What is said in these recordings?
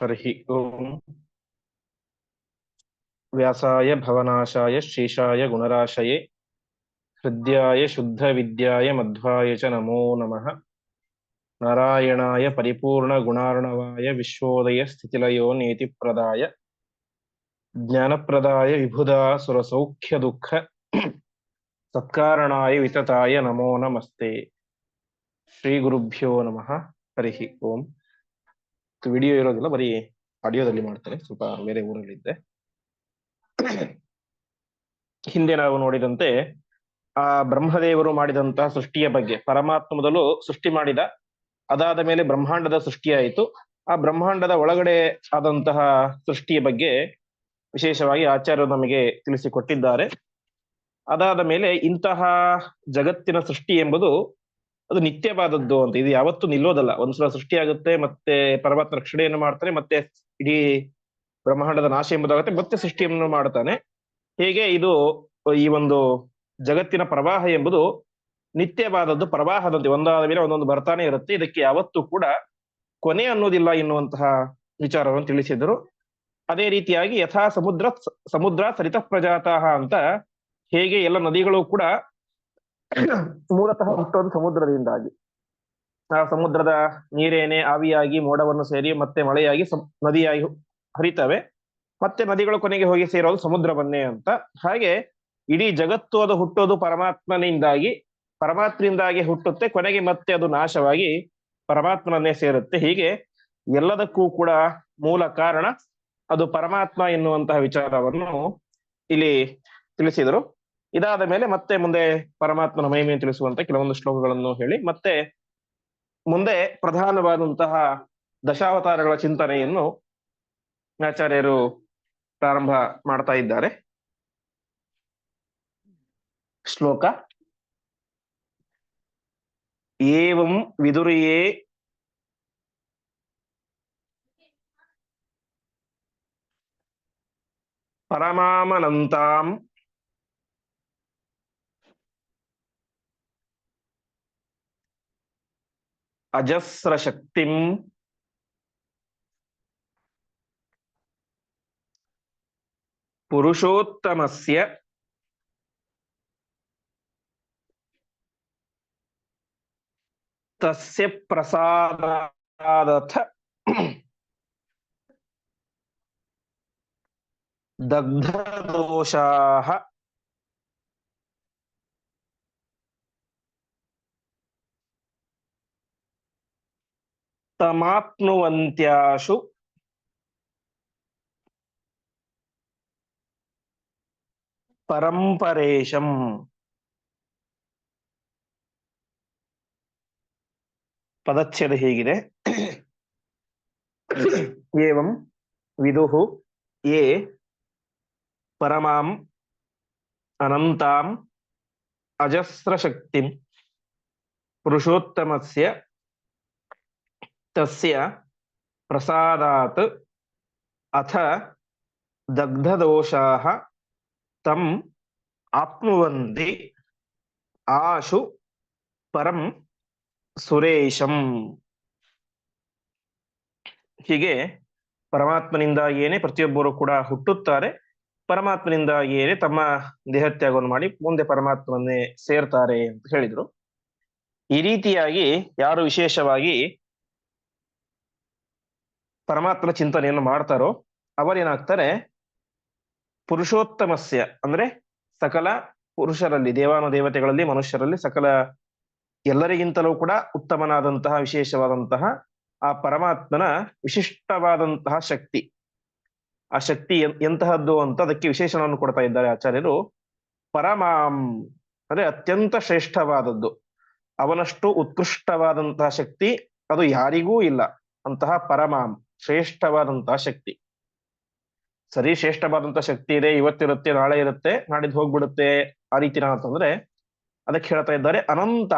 हरि ओम व्यासाय भवनाशाय शेषाय गुणराशये हृद्याय शुद्धविद्याय मध्वाय च नमो नमः। नारायणाय नीति प्रदा ज्ञान प्रदाय विभुदा सुरसौख्यदुःख सत्कारणाय वितताय नमो नमस्ते। श्रीगुरुभ्यो नमः। हरि ओम ವಿಡಿಯೋ ಇರೋದಿಲ್ಲ, ಬರೀ ಆಡಿಯೋದಲ್ಲಿ ಮಾಡ್ತಾರೆ. ಸ್ವಲ್ಪ ಬೇರೆ ಊರಲ್ಲಿದ್ದೆ. ಹಿಂದೆ ನಾವು ನೋಡಿದಂತೆ, ಆ ಬ್ರಹ್ಮದೇವರು ಮಾಡಿದಂತಹ ಸೃಷ್ಟಿಯ ಬಗ್ಗೆ ಪರಮಾತ್ಮ ಮೊದಲು ಸೃಷ್ಟಿ ಮಾಡಿದ, ಅದಾದ ಮೇಲೆ ಬ್ರಹ್ಮಾಂಡದ ಸೃಷ್ಟಿಯಾಯಿತು ಆ ಬ್ರಹ್ಮಾಂಡದ ಒಳಗಡೆ ಆದಂತಹ ಸೃಷ್ಟಿಯ ಬಗ್ಗೆ ವಿಶೇಷವಾಗಿ ಆಚಾರ್ಯರು ನಮಗೆ ತಿಳಿಸಿಕೊಟ್ಟಿದ್ದಾರೆ. ಅದಾದ ಮೇಲೆ ಇಂತಹ ಜಗತ್ತಿನ ಸೃಷ್ಟಿ ಎಂಬುದು ಅದು ನಿತ್ಯವಾದದ್ದು ಅಂತ. ಇದು ಯಾವತ್ತೂ ನಿಲ್ಲೋದಲ್ಲ. ಒಂದ್ಸಲ ಸೃಷ್ಟಿಯಾಗುತ್ತೆ, ಮತ್ತೆ ಪರಮಾತ್ಮ ರಕ್ಷಣೆಯನ್ನು ಮಾಡ್ತಾನೆ, ಮತ್ತೆ ಇಡೀ ಬ್ರಹ್ಮಾಂಡದ ನಾಶ ಎಂಬುದಾಗುತ್ತೆ, ಮತ್ತೆ ಸೃಷ್ಟಿಯನ್ನು ಮಾಡ್ತಾನೆ. ಹೇಗೆ ಇದು ಈ ಒಂದು ಜಗತ್ತಿನ ಪ್ರವಾಹ ಎಂಬುದು ನಿತ್ಯವಾದದ್ದು, ಪ್ರವಾಹದಂತೆ ಒಂದಾದ ಮೇಲೆ ಒಂದೊಂದು ಬರ್ತಾನೆ ಇರುತ್ತೆ. ಇದಕ್ಕೆ ಯಾವತ್ತೂ ಕೂಡ ಕೊನೆ ಅನ್ನೋದಿಲ್ಲ ಎನ್ನುವಂತಹ ವಿಚಾರವನ್ನು ತಿಳಿಸಿದರು. ಅದೇ ರೀತಿಯಾಗಿ ಯಥಾ ಸಮುದ್ರ ಸಮುದ್ರ ಸರಿತ ಪ್ರಜಾತಃ ಅಂತ ಹೇಗೆ ಎಲ್ಲ ನದಿಗಳು ಕೂಡ ಮೂಲತಃ ಹುಟ್ಟೋದು ಸಮುದ್ರದಿಂದಾಗಿ. ಆ ಸಮುದ್ರದ ನೀರೇನೆ ಆವಿಯಾಗಿ ಮೋಡವನ್ನು ಸೇರಿ ಮತ್ತೆ ಮಳೆಯಾಗಿ ನದಿಯಾಗಿ ಹರಿತವೆ. ಮತ್ತೆ ನದಿಗಳು ಕೊನೆಗೆ ಹೋಗಿ ಸೇರೋದು ಸಮುದ್ರವನ್ನೇ ಅಂತ. ಹಾಗೆ ಇಡೀ ಜಗತ್ತು ಅದು ಹುಟ್ಟೋದು ಪರಮಾತ್ಮನಿಂದಾಗಿ ಪರಮಾತ್ಮನಿಂದಾಗಿ ಹುಟ್ಟುತ್ತೆ, ಕೊನೆಗೆ ಮತ್ತೆ ಅದು ನಾಶವಾಗಿ ಪರಮಾತ್ಮನನ್ನೇ ಸೇರುತ್ತೆ. ಹೀಗೆ ಎಲ್ಲದಕ್ಕೂ ಕೂಡ ಮೂಲ ಕಾರಣ ಅದು ಪರಮಾತ್ಮ ಎನ್ನುವಂತಹ ವಿಚಾರವನ್ನು ಇಲ್ಲಿ ತಿಳಿಸಿದರು. ಇದಾದ ಮೇಲೆ ಮತ್ತೆ ಮುಂದೆ ಪರಮಾತ್ಮನ ಮಹಿಮೆಯನ್ನು ತಿಳಿಸುವಂತ ಕೆಲವೊಂದು ಶ್ಲೋಕಗಳನ್ನು ಹೇಳಿ, ಮತ್ತೆ ಮುಂದೆ ಪ್ರಧಾನವಾದಂತಹ ದಶಾವತಾರಗಳ ಚಿಂತನೆಯನ್ನು ಆಚಾರ್ಯರು ಪ್ರಾರಂಭ ಮಾಡ್ತಾ ಇದ್ದಾರೆ. ಶ್ಲೋಕ. ಏವಂ ವಿದುರಿಯೇ ಪರಮಾಮನಂತಾಂ ಅಜಸ್ರಶಕ್ತಿಂ ಪುರುಷೋತ್ತಮಸ್ಯ ತಸ್ಯ ಪ್ರಸಾದಾದಥ ದಗ್ಧದೋಷಾಃ ತಮಾಪ್ನುವಂತ್ಯಾಶು ಪರಂಪರೇಶಂ. ಪದಚ್ಛೇದ ಹೀಗಿದೆ. ಏವಂ ವಿದುಹು ಯೇ ಪರಮಾಂ ಅನಂತಾಂ ಅಜಸ್ರಶಕ್ತಿಂ ಪುರುಷೋತ್ತಮಸ್ಯ ತಸ್ಯ ಪ್ರಸಾದಾತ್ ಅಥ ದಗ್ಧದೋಷಾಃ ತಂ ಆಪ್ನುವಂತಿ ಆಶು ಪರಂ ಸುರೇಶಂ ಹೀಗೆ ಪರಮಾತ್ಮನಿಂದ ಏನೇ ಪ್ರತಿಯೊಬ್ಬರು ಕೂಡ ಹುಟ್ಟುತ್ತಾರೆ, ಪರಮಾತ್ಮನಿಂದ ಏನೇ ತಮ್ಮ ದೇಹತ್ಯಾಗವನ್ನು ಮಾಡಿ ಮುಂದೆ ಪರಮಾತ್ಮನ್ನೇ ಸೇರ್ತಾರೆ ಅಂತ ಹೇಳಿದ್ರು. ಈ ರೀತಿಯಾಗಿ ಯಾರು ವಿಶೇಷವಾಗಿ ಪರಮಾತ್ಮನ ಚಿಂತನೆಯನ್ನು ಮಾಡ್ತಾರೋ ಅವರೇನಾಗ್ತಾರೆ ಪುರುಷೋತ್ತಮಸ್ಯ ಅಂದ್ರೆ ಸಕಲ ಪುರುಷರಲ್ಲಿ, ದೇವಾನು ದೇವತೆಗಳಲ್ಲಿ, ಮನುಷ್ಯರಲ್ಲಿ ಸಕಲ ಎಲ್ಲರಿಗಿಂತಲೂ ಕೂಡ ಉತ್ತಮನಾದಂತಹ, ವಿಶೇಷವಾದಂತಹ ಆ ಪರಮಾತ್ಮನ ವಿಶಿಷ್ಟವಾದಂತಹ ಶಕ್ತಿ. ಆ ಶಕ್ತಿ ಎಂತಹದ್ದು ಅಂತ ಅದಕ್ಕೆ ವಿಶೇಷಣವನ್ನು ಕೊಡ್ತಾ ಇದ್ದಾರೆ ಆಚಾರ್ಯರು. ಪರಮಾಂ ಅಂದ್ರೆ ಅತ್ಯಂತ ಶ್ರೇಷ್ಠವಾದದ್ದು. ಅವನಷ್ಟು ಉತ್ಕೃಷ್ಟವಾದಂತಹ ಶಕ್ತಿ ಅದು ಯಾರಿಗೂ ಇಲ್ಲ. ಅಂತಹ ಪರಮಾಂ, ಶ್ರೇಷ್ಠವಾದಂತಹ ಶಕ್ತಿ. ಸರಿ, ಶ್ರೇಷ್ಠವಾದಂತಹ ಶಕ್ತಿ ಇದೆ, ಇವತ್ತಿರುತ್ತೆ, ನಾಳೆ ಇರುತ್ತೆ, ನಾಡಿದ್ದು ಹೋಗ್ಬಿಡುತ್ತೆ, ಆ ರೀತಿನ ಅಂತಂದ್ರೆ ಅದಕ್ಕೆ ಹೇಳ್ತಾ ಇದ್ದಾರೆ, ಅನಂತ.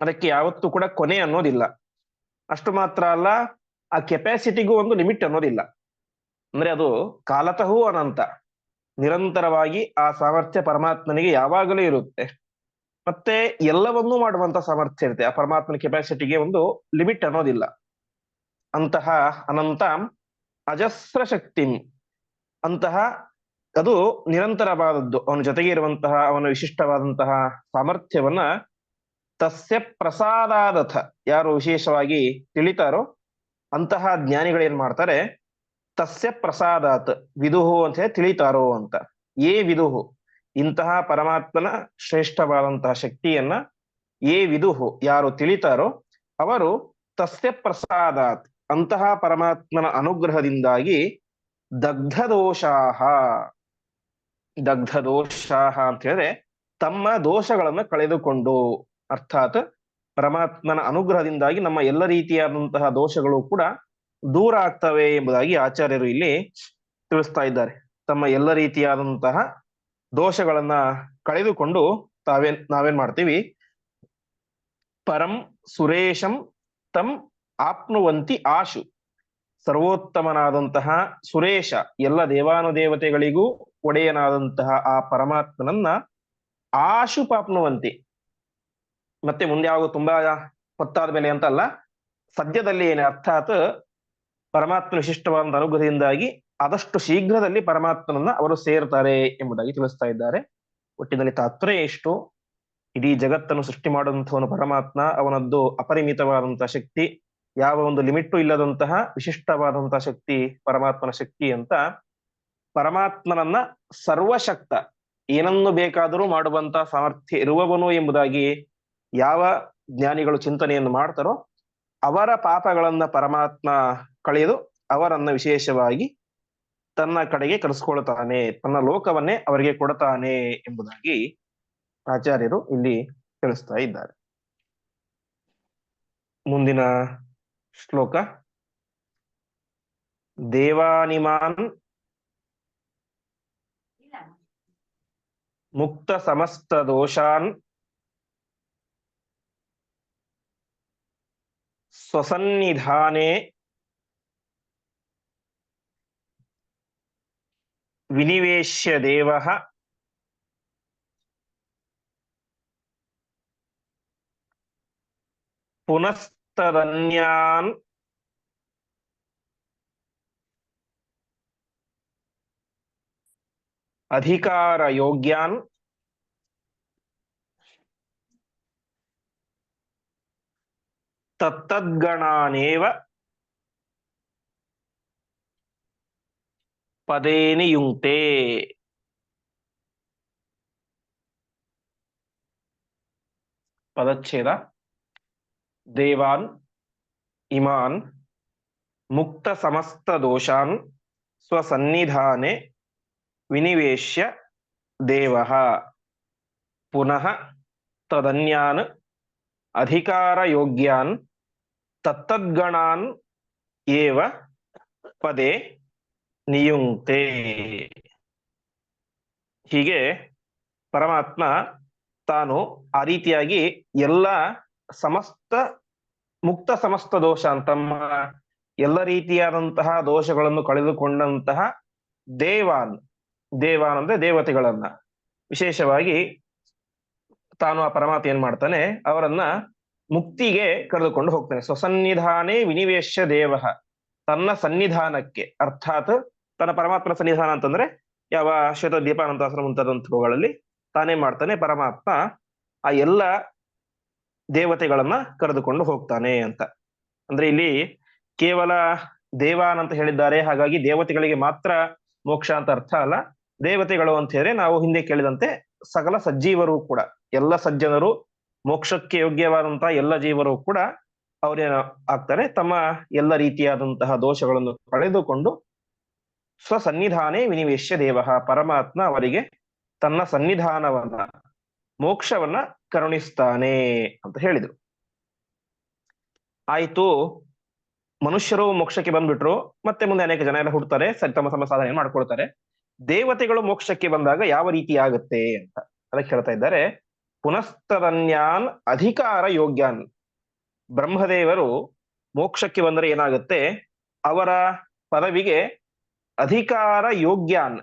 ಅದಕ್ಕೆ ಯಾವತ್ತೂ ಕೂಡ ಕೊನೆ ಅನ್ನೋದಿಲ್ಲ. ಅಷ್ಟು ಮಾತ್ರ ಅಲ್ಲ, ಆ ಕೆಪಾಸಿಟಿಗೂ ಒಂದು ಲಿಮಿಟ್ ಅನ್ನೋದಿಲ್ಲ. ಅಂದ್ರೆ ಅದು ಕಾಲತಃ ಅನಂತ. ನಿರಂತರವಾಗಿ ಆ ಸಾಮರ್ಥ್ಯ ಪರಮಾತ್ಮನಿಗೆ ಯಾವಾಗಲೂ ಇರುತ್ತೆ. ಮತ್ತೆ ಎಲ್ಲವನ್ನೂ ಮಾಡುವಂತ ಸಾಮರ್ಥ್ಯ ಇರುತ್ತೆ. ಆ ಪರಮಾತ್ಮನ ಕೆಪಾಸಿಟಿಗೆ ಒಂದು ಲಿಮಿಟ್ ಅನ್ನೋದಿಲ್ಲ. ಅಂತಹ ಅನಂತ ಅಜಸ್ರ ಶಕ್ತಿಂ ಅಂತಹ ಅದು ನಿರಂತರವಾದದ್ದು. ಅವನ ಜೊತೆಗೆ ಇರುವಂತಹ, ಅವನ ವಿಶಿಷ್ಟವಾದಂತಹ ಸಾಮರ್ಥ್ಯವನ್ನ ತಸ್ಯ ಪ್ರಸಾದಾದಥ. ಯಾರು ವಿಶೇಷವಾಗಿ ತಿಳಿತಾರೋ ಅಂತಹ ಜ್ಞಾನಿಗಳು ಏನ್ ಮಾಡ್ತಾರೆ? ತಸ್ಯ ಪ್ರಸಾದಾತ್, ವಿದುಹು ಅಂತ ಹೇಳಿ ತಿಳಿತಾರೋ ಅಂತ. ಏ ವಿದುಹು. ಇಂತಹ ಪರಮಾತ್ಮನ ಶ್ರೇಷ್ಠವಾದಂತಹ ಶಕ್ತಿಯನ್ನ, ಏ ವಿದುಹು ಯಾರು ತಿಳಿತಾರೋ ಅವರು ತಸ್ಯ ಪ್ರಸಾದಾತ್. ಅಂತಹ ಪರಮಾತ್ಮನ ಅನುಗ್ರಹದಿಂದಾಗಿ ದಗ್ಧ ದೋಷಾಹ ದಗ್ಧ ದೋಷಾಹ ಅಂತ ಹೇಳಿದ್ರೆ ತಮ್ಮ ದೋಷಗಳನ್ನ ಕಳೆದುಕೊಂಡು, ಅರ್ಥಾತ್ ಪರಮಾತ್ಮನ ಅನುಗ್ರಹದಿಂದಾಗಿ ನಮ್ಮ ಎಲ್ಲ ರೀತಿಯಾದಂತಹ ದೋಷಗಳು ಕೂಡ ದೂರ ಆಗ್ತವೆ ಎಂಬುದಾಗಿ ಆಚಾರ್ಯರು ಇಲ್ಲಿ ತಿಳಿಸ್ತಾ ಇದ್ದಾರೆ. ತಮ್ಮ ಎಲ್ಲ ರೀತಿಯಾದಂತಹ ದೋಷಗಳನ್ನ ಕಳೆದುಕೊಂಡು ತಾವೇನ್ ನಾವೇನ್ ಮಾಡ್ತೀವಿ? ಪರಂ ಸುರೇಶಂ ತಂ ಆಪ್ನುವಂತಿ ಆಶು. ಸರ್ವೋತ್ತಮನಾದಂತಹ ಸುರೇಶ, ಎಲ್ಲ ದೇವಾನುದೇವತೆಗಳಿಗೂ ಒಡೆಯನಾದಂತಹ ಆ ಪರಮಾತ್ಮನನ್ನ ಆಶು ಪಾಪ್ನುವಂತಿ. ಮತ್ತೆ ಮುಂದೆ ಆಗೋ ತುಂಬಾ ಹೊತ್ತಾದ ಮೇಲೆ ಅಂತ ಅಲ್ಲ, ಸದ್ಯದಲ್ಲಿ ಏನೇ ಅರ್ಥಾತ್ ಪರಮಾತ್ಮ ವಿಶಿಷ್ಟವಾದ ಅನುಗ್ರಹದಿಂದಾಗಿ ಆದಷ್ಟು ಶೀಘ್ರದಲ್ಲಿ ಪರಮಾತ್ಮನನ್ನ ಅವರು ಸೇರ್ತಾರೆ ಎಂಬುದಾಗಿ ತಿಳಿಸ್ತಾ ಇದ್ದಾರೆ. ಒಟ್ಟಿನಲ್ಲಿ ತಾತ್ಪರ್ಯ ಎಷ್ಟು? ಇಡೀ ಜಗತ್ತನ್ನು ಸೃಷ್ಟಿ ಮಾಡುವಂಥವನು ಪರಮಾತ್ಮ, ಅವನದ್ದು ಅಪರಿಮಿತವಾದಂತಹ ಶಕ್ತಿ ಯಾವ ಒಂದು ಲಿಮಿಟ್ ಇಲ್ಲದಂತಹ ವಿಶಿಷ್ಟವಾದಂತಹ ಶಕ್ತಿ, ಪರಮಾತ್ಮನ ಶಕ್ತಿ ಅಂತ ಪರಮಾತ್ಮನನ್ನ ಸರ್ವಶಕ್ತ ಏನನ್ನು ಬೇಕಾದರೂ ಮಾಡುವಂತಹ ಸಾಮರ್ಥ್ಯ ಇರುವವನು ಎಂಬುದಾಗಿ ಯಾವ ಜ್ಞಾನಿಗಳು ಚಿಂತನೆಯನ್ನು ಮಾಡ್ತಾರೋ ಅವರ ಪಾಪಗಳನ್ನ ಪರಮಾತ್ಮ ಕಳೆದು ಅವರನ್ನ ವಿಶೇಷವಾಗಿ ತನ್ನ ಕಡೆಗೆ ಕರೆಸ್ಕೊಳ್ತಾನೆ, ತನ್ನ ಲೋಕವನ್ನೇ ಅವರಿಗೆ ಕೊಡತಾನೆ ಎಂಬುದಾಗಿ ಆಚಾರ್ಯರು ಇಲ್ಲಿ ತಿಳಿಸ್ತಾ ಇದ್ದಾರೆ. ಮುಂದಿನ ಶ್ಲೋಕ. ದೇವಾನಿಮಾನ್ ಮುಕ್ತ ಸಮಸ್ತ ದೋಷಾನ್ ಸ್ವಸನ್ನಿಧಾನೆ ವಿನಿವೇಶ್ಯ ದೇವ ಪುನಸ್ತದನ್ಯಾನ್ ಅಧಿಕಾರ ಯೋಗ್ಯಾನ್ ತತ್ತದ್ಗಣಾನೇವ ಪದೇನಿ ಯುಂಕ್ತೆ ಪದಚ್ಛೇದ ದೇವಾನ್, ಇಮಾನ್, ಮುಕ್ತ ಸಮಸ್ತ ದೋಷಾನ್, ಸ್ವಸನ್ನಿಧಾನೆ, ವಿನಿವೇಶ್ಯ, ದೇವ. ಪುನಃ ತದನ್ಯಾನ್ ಅಧಿಕಾರ ಯೋಗ್ಯಾನ್ ತತ್ತದ್ಗಣಾನ್, ಏವ ಪದೇ ನಿಯುಂಕ್ತೆ. ಹೀಗೆ ಪರಮಾತ್ಮ ತಾನು ಆ ರೀತಿಯಾಗಿ ಎಲ್ಲ ಸಮಸ್ತ, ಮುಕ್ತ ಸಮಸ್ತ ದೋಷ ತಮ್ಮ ಎಲ್ಲ ರೀತಿಯಾದಂತಹ ದೋಷಗಳನ್ನು ಕಳೆದುಕೊಂಡಂತಹ ದೇವಾನ್ ದೇವಾನ್ ಅಂದ್ರೆ ದೇವತೆಗಳನ್ನ. ವಿಶೇಷವಾಗಿ ತಾನು ಆ ಪರಮಾತ್ಮ ಏನ್ ಮಾಡ್ತಾನೆ, ಅವರನ್ನ ಮುಕ್ತಿಗೆ ಕರೆದುಕೊಂಡು ಹೋಗ್ತಾನೆ. ಸ್ವಸನ್ನಿಧಾನೇ ವಿನಿವೇಶ ದೇವ. ತನ್ನ ಸನ್ನಿಧಾನಕ್ಕೆ, ಅರ್ಥಾತ್ ತನ್ನ ಪರಮಾತ್ಮನ ಸನ್ನಿಧಾನ ಅಂತಂದ್ರೆ ಯಾವ ಶ್ವೇತ ದೀಪಾನಂದಾಸನ ಮುಂತಾದಂಥವುಗಳಲ್ಲಿ ತಾನೇ ಮಾಡ್ತಾನೆ ಪರಮಾತ್ಮ. ಆ ಎಲ್ಲ ದೇವತೆಗಳನ್ನ ಕರೆದುಕೊಂಡು ಹೋಗ್ತಾನೆ ಅಂತ. ಅಂದ್ರೆ ಇಲ್ಲಿ ಕೇವಲ ದೇವಾನ್ ಅಂತ ಹೇಳಿದ್ದಾರೆ. ಹಾಗಾಗಿ ದೇವತೆಗಳಿಗೆ ಮಾತ್ರ ಮೋಕ್ಷ ಅಂತ ಅರ್ಥ ಅಲ್ಲ. ದೇವತೆಗಳು ಅಂತ ಹೇಳಿದ್ರೆ ನಾವು ಹಿಂದೆ ಕೇಳಿದಂತೆ ಸಕಲ ಸಜ್ಜೀವರು ಕೂಡ, ಎಲ್ಲ ಸಜ್ಜನರು ಮೋಕ್ಷಕ್ಕೆ ಯೋಗ್ಯವಾದಂತಹ ಎಲ್ಲ ಜೀವರು ಕೂಡ ಅವ್ರೇನ ಆಗ್ತಾರೆ. ತಮ್ಮ ಎಲ್ಲ ರೀತಿಯಾದಂತಹ ದೋಷಗಳನ್ನು ಕಳೆದುಕೊಂಡು ಸ್ವಸನ್ನಿಧಾನೇ ವಿನಿವೇಶ್ಯ ದೇವ. ಪರಮಾತ್ಮ ಅವರಿಗೆ ತನ್ನ ಸನ್ನಿಧಾನವನ್ನ, ಮೋಕ್ಷವನ್ನ ಕರುಣಿಸ್ತಾನೆ ಅಂತ ಹೇಳಿದ್ರು. ಆಯ್ತು, ಮನುಷ್ಯರು ಮೋಕ್ಷಕ್ಕೆ ಬಂದ್ಬಿಟ್ರು, ಮತ್ತೆ ಮುಂದೆ ಅನೇಕ ಜನ ಎಲ್ಲ ಹುಡ್ತಾರೆ, ಸರಿ, ತಮ್ಮ ತಮ್ಮ ಸಾಧನೆ ಮಾಡ್ಕೊಳ್ತಾರೆ. ದೇವತೆಗಳು ಮೋಕ್ಷಕ್ಕೆ ಬಂದಾಗ ಯಾವ ರೀತಿ ಆಗುತ್ತೆ ಅಂತ ಅದಕ್ಕೆ ಹೇಳ್ತಾ ಇದ್ದಾರೆ. ಪುನಸ್ತದನ್ಯಾನ್ ಅಧಿಕಾರ ಯೋಗ್ಯಾನ್. ಬ್ರಹ್ಮದೇವರು ಮೋಕ್ಷಕ್ಕೆ ಬಂದರೆ ಏನಾಗುತ್ತೆ? ಅವರ ಪದವಿಗೆ ಅಧಿಕಾರ ಯೋಗ್ಯಾನ್.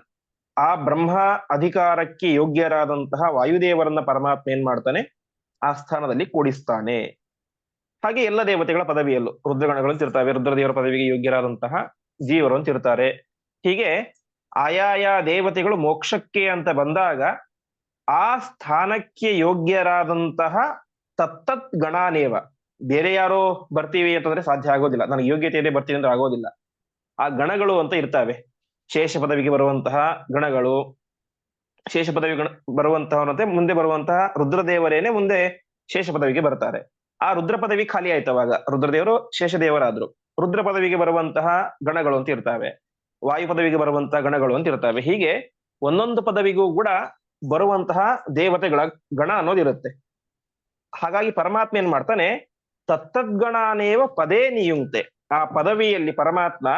ಆ ಬ್ರಹ್ಮ ಅಧಿಕಾರಕ್ಕೆ ಯೋಗ್ಯರಾದಂತಹ ವಾಯುದೇವರನ್ನ ಪರಮಾತ್ಮ ಏನ್ ಮಾಡ್ತಾನೆ? ಆ ಸ್ಥಾನದಲ್ಲಿ ಕೂಡಿಸ್ತಾನೆ. ಹಾಗೆ ಎಲ್ಲ ದೇವತೆಗಳ ಪದವಿಯಲ್ಲೂ ರುದ್ರಗಣಗಳು ಇರ್ತವೆ ರುದ್ರದೇವರ ಪದವಿಗೆ ಯೋಗ್ಯರಾದಂತಹ ಜೀವರು ಅಂತಿರ್ತಾರೆ ಹೀಗೆ ಆಯಾಯ ದೇವತೆಗಳು ಮೋಕ್ಷಕ್ಕೆ ಅಂತ ಬಂದಾಗ ಆ ಸ್ಥಾನಕ್ಕೆ ಯೋಗ್ಯರಾದಂತಹ ತತ್ತತ್ ಗಣಾನೇವ ಬೇರೆ ಯಾರೋ ಬರ್ತೀವಿ ಅಂತಂದ್ರೆ ಸಾಧ್ಯ ಆಗೋದಿಲ್ಲ. ನನಗೆ ಯೋಗ್ಯತೆ ಇದೆ ಬರ್ತೀನಿ ಅಂದ್ರೆ ಆಗೋದಿಲ್ಲ. ಆ ಗಣಗಳು ಅಂತ ಇರ್ತವೆ. ಶೇಷ ಪದವಿಗೆ ಬರುವಂತಹ ಗಣಗಳು, ಶೇಷ ಪದವಿ ಗಣ ಬರುವಂತಹವರಂತೆ ಮುಂದೆ ಬರುವಂತಹ ರುದ್ರದೇವರೇನೆ ಮುಂದೆ ಶೇಷ ಪದವಿಗೆ ಬರ್ತಾರೆ. ಆ ರುದ್ರ ಪದವಿ ಖಾಲಿ ಆಯ್ತು ಅವಾಗ. ರುದ್ರದೇವರು ಶೇಷದೇವರಾದ್ರು ರುದ್ರ ಪದವಿಗೆ ಬರುವಂತಹ ಗಣಗಳು ಅಂತ ಇರ್ತಾವೆ. ವಾಯು ಪದವಿಗೆ ಬರುವಂತಹ ಗಣಗಳು ಅಂತ ಇರ್ತಾವೆ. ಹೀಗೆ ಒಂದೊಂದು ಪದವಿಗೂ ಕೂಡ ಬರುವಂತಹ ದೇವತೆಗಳ ಗಣ ಅನ್ನೋದಿರುತ್ತೆ ಹಾಗಾಗಿ ಪರಮಾತ್ಮ ಏನ್ ಮಾಡ್ತಾನೆ? ತತ್ತದ್ಗಣಾನೇವ ಪದೇ ನಿಯುಂಕ್ತೆ. ಆ ಪದವಿಯಲ್ಲಿ ಪರಮಾತ್ಮ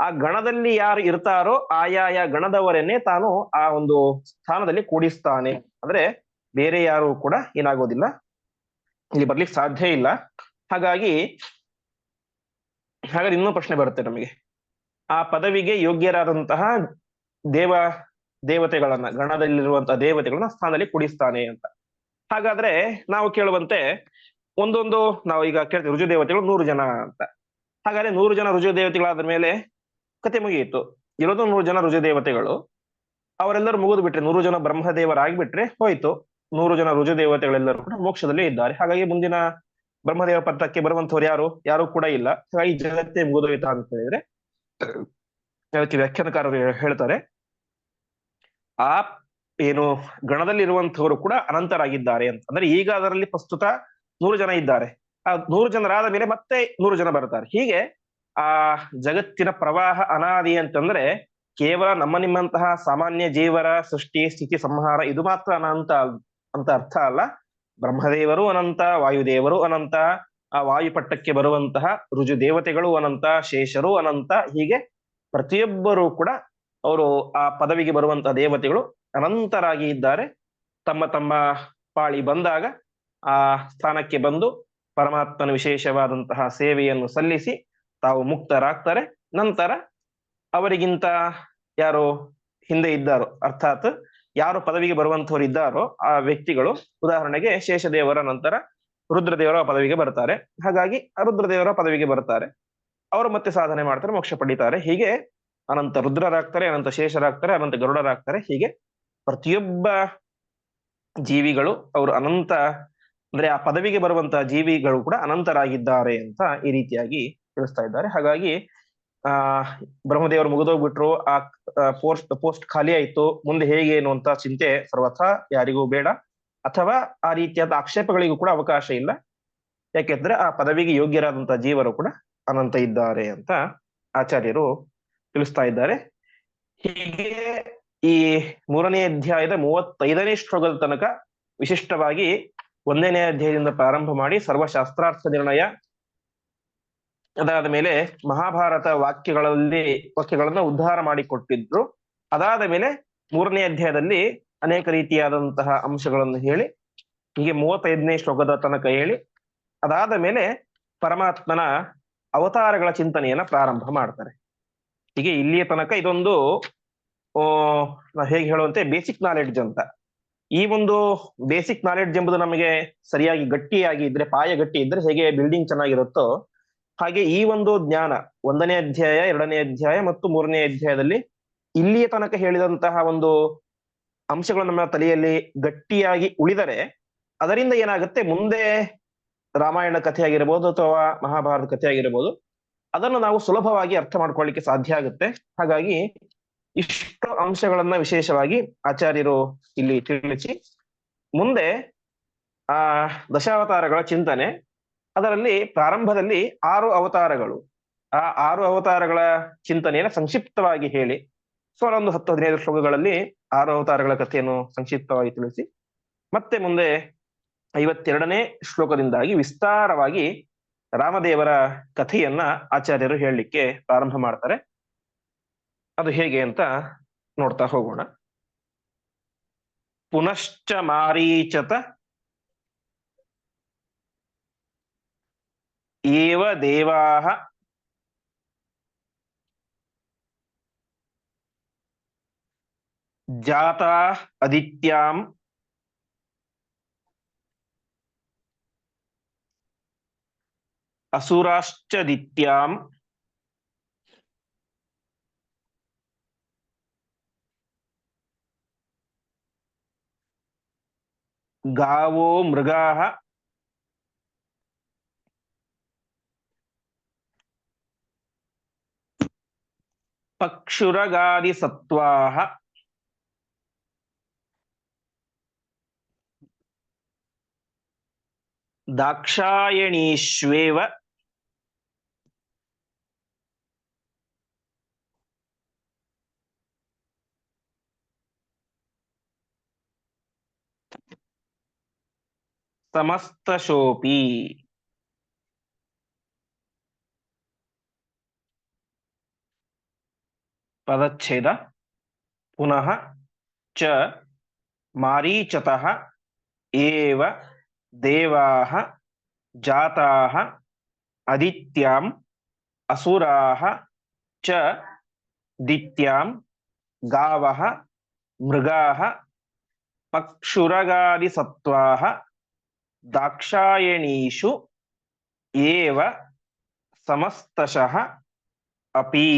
ಆ ಗಣದಲ್ಲಿ ಯಾರು ಇರ್ತಾರೋ ಆಯಾಯ ಗಣದವರನ್ನೇ ತಾನು ಆ ಒಂದು ಸ್ಥಾನದಲ್ಲಿ ಕೂಡಿಸ್ತಾನೆ. ಅಂದ್ರೆ ಬೇರೆ ಯಾರು ಕೂಡ ಏನಾಗೋದಿಲ್ಲ. ಇಲ್ಲಿ ಬರ್ಲಿಕ್ಕೆ ಸಾಧ್ಯ ಇಲ್ಲ. ಹಾಗಾಗಿ, ಹಾಗಾದ್ರೆ ಇನ್ನೂ ಪ್ರಶ್ನೆ ಬರುತ್ತೆ ನಮಗೆ. ಆ ಪದವಿಗೆ ಯೋಗ್ಯರಾದಂತಹ ದೇವ, ದೇವತೆಗಳನ್ನ, ಗಣದಲ್ಲಿರುವಂತಹ ದೇವತೆಗಳನ್ನ ಸ್ಥಾನದಲ್ಲಿ ಕೂಡಿಸ್ತಾನೆ ಅಂತ. ಹಾಗಾದ್ರೆ ನಾವು ಕೇಳುವಂತೆ ಒಂದೊಂದು, ನಾವು ಈಗ ಕೇಳ್ತೀವಿ ರುಜು ದೇವತೆಗಳು ನೂರು ಜನ ಅಂತ. ಹಾಗಾದ್ರೆ ನೂರು ಜನ ರುಜು ದೇವತೆಗಳಾದ ಮೇಲೆ ಕತೆ ಮುಗಿಯಿತು. ಇರೋದು ನೂರು ಜನ ರುಜು ದೇವತೆಗಳು ಅವರೆಲ್ಲರೂ ಮುಗಿದು ಬಿಟ್ರೆ ನೂರು ಜನ ಬ್ರಹ್ಮದೇವರಾಗಿಬಿಟ್ರೆ ಹೋಯ್ತು. ನೂರು ಜನ ರುಜು ದೇವತೆಗಳೆಲ್ಲರೂ ಕೂಡ ಮೋಕ್ಷದಲ್ಲಿ ಇದ್ದಾರೆ. ಹಾಗಾಗಿ ಮುಂದಿನ ಬ್ರಹ್ಮದೇವ ಪತ್ರಕ್ಕೆ ಬರುವಂತವ್ರು ಯಾರು? ಯಾರು ಕೂಡ ಇಲ್ಲ. ಹಾಗಾಗಿ ಜಗತ್ತೇ ಮುಗಿದೋಯ್ತಾ ಅಂತ ಹೇಳಿದ್ರೆ, ಅದಕ್ಕೆ ವ್ಯಾಖ್ಯಾನಕಾರರು ಹೇಳ್ತಾರೆ. ಆ ಏನು ಗಣದಲ್ಲಿರುವಂತವರು ಕೂಡ ಅನಂತರಾಗಿದ್ದಾರೆ ಅಂತ. ಅಂದ್ರೆ ಈಗ ಅದರಲ್ಲಿ ಪ್ರಸ್ತುತ ನೂರು ಜನ ಇದ್ದಾರೆ. ಆ ನೂರು ಜನರಾದ ಮೇಲೆ ಮತ್ತೆ ನೂರು ಜನ ಬರ್ತಾರೆ. ಹೀಗೆ ಆ ಜಗತ್ತಿನ ಪ್ರವಾಹ ಅನಾದಿ ಅಂತಂದ್ರೆ ಕೇವಲ ನಮ್ಮ ನಿಮ್ಮಂತಹ ಸಾಮಾನ್ಯ ಜೀವರ ಸೃಷ್ಟಿ, ಸ್ಥಿತಿ, ಸಂಹಾರ ಇದು ಮಾತ್ರ ಅನಂತ ಅಂತ ಅರ್ಥ ಅಲ್ಲ. ಬ್ರಹ್ಮದೇವರು ಅನಂತ, ವಾಯುದೇವರು ಅನಂತ, ಆ ವಾಯುಪಟ್ಟಕ್ಕೆ ಬರುವಂತಹ ರುಜು ದೇವತೆಗಳು ಅನಂತ, ಶೇಷರು ಅನಂತ, ಹೀಗೆ ಪ್ರತಿಯೊಬ್ಬರೂ ಕೂಡ ಅವರು ಆ ಪದವಿಗೆ ಬರುವಂತಹ ದೇವತೆಗಳು ಅನಂತರಾಗಿ ಇದ್ದಾರೆ. ತಮ್ಮ ತಮ್ಮ ಪಾಳಿ ಬಂದಾಗ ಆ ಸ್ಥಾನಕ್ಕೆ ಬಂದು ಪರಮಾತ್ಮನ ವಿಶೇಷವಾದಂತಹ ಸೇವೆಯನ್ನು ಸಲ್ಲಿಸಿ ತಾವು ಮುಕ್ತರಾಗ್ತಾರೆ. ನಂತರ ಅವರಿಗಿಂತ ಯಾರು ಹಿಂದೆ ಇದ್ದಾರೋ, ಅರ್ಥಾತ್ ಯಾರು ಪದವಿಗೆ ಬರುವಂತವ್ರು ಇದ್ದಾರೋ ಆ ವ್ಯಕ್ತಿಗಳು, ಉದಾಹರಣೆಗೆ ಶೇಷದೇವರ ನಂತರ ರುದ್ರದೇವರ ಪದವಿಗೆ ಬರ್ತಾರೆ. ಹಾಗಾಗಿ ರುದ್ರದೇವರ ಪದವಿಗೆ ಬರ್ತಾರೆ. ಅವರು ಮತ್ತೆ ಸಾಧನೆ ಮಾಡ್ತಾರೆ, ಮೋಕ್ಷ ಪಡಿತಾರೆ. ಹೀಗೆ ಅನಂತ ರುದ್ರರಾಗ್ತಾರೆ, ಅನಂತ ಶೇಷರಾಗ್ತಾರೆ, ಅನಂತ ಗರುಡರಾಗ್ತಾರೆ. ಹೀಗೆ ಪ್ರತಿಯೊಬ್ಬ ಜೀವಿಗಳು ಅವರು ಅನಂತ ಅಂದ್ರೆ ಆ ಪದವಿಗೆ ಬರುವಂತಹ ಜೀವಿಗಳು ಕೂಡ ಅನಂತರಾಗಿದ್ದಾರೆ ಅಂತ ಈ ರೀತಿಯಾಗಿ ತಿಳಿಸ್ತಾ ಇದ್ದಾರೆ. ಹಾಗಾಗಿ, ಆ, ಬ್ರಹ್ಮದೇವರು ಮುಗಿದೋಗ್ಬಿಟ್ರು, ಆ ಪೋಸ್ಟ್ ಪೋಸ್ಟ್ ಖಾಲಿ ಆಯ್ತು, ಮುಂದೆ ಹೇಗೆ ಏನು ಅಂತ ಚಿಂತೆ ಸರ್ವಥ ಯಾರಿಗೂ ಬೇಡ. ಅಥವಾ ಆ ರೀತಿಯಾದ ಆಕ್ಷೇಪಗಳಿಗೂ ಕೂಡ ಅವಕಾಶ ಇಲ್ಲ. ಯಾಕೆಂದ್ರೆ ಆ ಪದವಿಗೆ ಯೋಗ್ಯರಾದಂತಹ ಜೀವರು ಕೂಡ ಅನಂತ ಇದ್ದಾರೆ ಅಂತ ಆಚಾರ್ಯರು ತಿಳಿಸ್ತಾ ಇದ್ದಾರೆ. ಹೀಗೆ ಈ ಮೂರನೇ ಅಧ್ಯಾಯದ ಮೂವತ್ತೈದನೇ ಶ್ಲೋಕದ ತನಕ ವಿಶಿಷ್ಟವಾಗಿ ಒಂದನೇ ಅಧ್ಯಾಯದಿಂದ ಪ್ರಾರಂಭ ಮಾಡಿ ಸರ್ವಶಾಸ್ತ್ರಾರ್ಥ ನಿರ್ಣಯ. ಅದಾದ ಮೇಲೆ ಮಹಾಭಾರತ ವಾಕ್ಯಗಳಲ್ಲಿ, ವಾಕ್ಯಗಳನ್ನ ಉದ್ಧಾರ ಮಾಡಿಕೊಟ್ಟಿದ್ರು. ಅದಾದ ಮೇಲೆ ಮೂರನೇ ಅಧ್ಯಾಯದಲ್ಲಿ ಅನೇಕ ರೀತಿಯಾದಂತಹ ಅಂಶಗಳನ್ನು ಹೇಳಿ, ಹೀಗೆ ಮೂವತ್ತೈದನೇ ಶ್ಲೋಕದ ತನಕ ಹೇಳಿ, ಅದಾದ ಮೇಲೆ ಪರಮಾತ್ಮನ ಅವತಾರಗಳ ಚಿಂತನೆಯನ್ನ ಪ್ರಾರಂಭ ಮಾಡ್ತಾರೆ. ಹೀಗೆ ಇಲ್ಲಿಯ ತನಕ ಇದೊಂದು ಆ ಹೇಗೆ ಹೇಳುವಂತೆ ಬೇಸಿಕ್ ನಾಲೆಡ್ಜ್ ಅಂತ. ಈ ಒಂದು ಬೇಸಿಕ್ ನಾಲೆಡ್ಜ್ ಎಂಬುದು ನಮಗೆ ಸರಿಯಾಗಿ ಗಟ್ಟಿಯಾಗಿ ಇದ್ರೆ, ಪಾಯ ಗಟ್ಟಿ ಇದ್ರೆ ಹೇಗೆ ಬಿಲ್ಡಿಂಗ್ ಚೆನ್ನಾಗಿರುತ್ತೋ ಹಾಗೆ ಈ ಒಂದು ಜ್ಞಾನ ಒಂದನೇ ಅಧ್ಯಾಯ, ಎರಡನೇ ಅಧ್ಯಾಯ ಮತ್ತು ಮೂರನೇ ಅಧ್ಯಾಯದಲ್ಲಿ ಇಲ್ಲಿಯ ತನಕ ಹೇಳಿದಂತಹ ಒಂದು ಅಂಶಗಳು ನಮ್ಮ ತಲೆಯಲ್ಲಿ ಗಟ್ಟಿಯಾಗಿ ಉಳಿದರೆ ಅದರಿಂದ ಏನಾಗುತ್ತೆ? ಮುಂದೆ ರಾಮಾಯಣ ಕಥೆ ಆಗಿರ್ಬೋದು ಅಥವಾ ಮಹಾಭಾರತ ಕಥೆ ಆಗಿರ್ಬೋದು ಅದನ್ನು ನಾವು ಸುಲಭವಾಗಿ ಅರ್ಥ ಮಾಡ್ಕೊಳ್ಳಿಕ್ಕೆ ಸಾಧ್ಯ ಆಗುತ್ತೆ. ಹಾಗಾಗಿ ಇಷ್ಟು ಅಂಶಗಳನ್ನ ವಿಶೇಷವಾಗಿ ಆಚಾರ್ಯರು ಇಲ್ಲಿ ತಿಳಿಸಿ. ಮುಂದೆ, ಆ, ದಶಾವತಾರಗಳ ಚಿಂತನೆ. ಅದರಲ್ಲಿ ಪ್ರಾರಂಭದಲ್ಲಿ ಆರು ಅವತಾರಗಳು. ಆ ಆರು ಅವತಾರಗಳ ಚಿಂತನೆಯನ್ನು ಸಂಕ್ಷಿಪ್ತವಾಗಿ ಹೇಳಿ. ಸೊ ಒಂದು ಹತ್ತು, ಹದಿನೈದು ಶ್ಲೋಕಗಳಲ್ಲಿ ಆರು ಅವತಾರಗಳ ಕಥೆಯನ್ನು ಸಂಕ್ಷಿಪ್ತವಾಗಿ ತಿಳಿಸಿ. ಮತ್ತೆ ಮುಂದೆ ಐವತ್ತೆರಡನೇ ಶ್ಲೋಕದಿಂದಾಗಿ ವಿಸ್ತಾರವಾಗಿ ರಾಮದೇವರ ಕಥೆಯನ್ನ ಆಚಾರ್ಯರು ಹೇಳಲಿಕ್ಕೆ ಪ್ರಾರಂಭ ಮಾಡ್ತಾರೆ. ಅದು ಹೇಗೆ ಅಂತ ನೋಡ್ತಾ ಹೋಗೋಣ. ಪುನಶ್ಚ ಮಾರೀಚತ ಏವ ದೇವಾಹ ಜಾತಾ ಅದಿತ್ಯಾಂ ಅಸುರಾಶ್ಚ ದಿತ್ಯಾಂ ಗಾವೋ ಮೃಗಾಃ ಪಕ್ಷುರಗಾದಿ ಸತ್ವಾಹ ದಾಕ್ಷಾಯಣೀಶ್ವೇವ ಸಮಸ್ತಶೋಪಿ ಪದಚ್ಛೇದ ಪುನಃ ಚ ಮಾರೀಚತಃ ಏವ ದೇವಾಃ ಜಾತಾಃ ಅದಿತ್ಯಾಂ ಅಸುರಾಃ ಚ ದಿತ್ಯಾಂ ಗಾವಃ ಮೃಗಾಃ ಪಕ್ಷುರಗಾದಿಸತ್ವಾಃ ದಾಕ್ಷಾಯಣೀಷು ಏವ ಸಮಸ್ತಶಃ ಅಪಿ.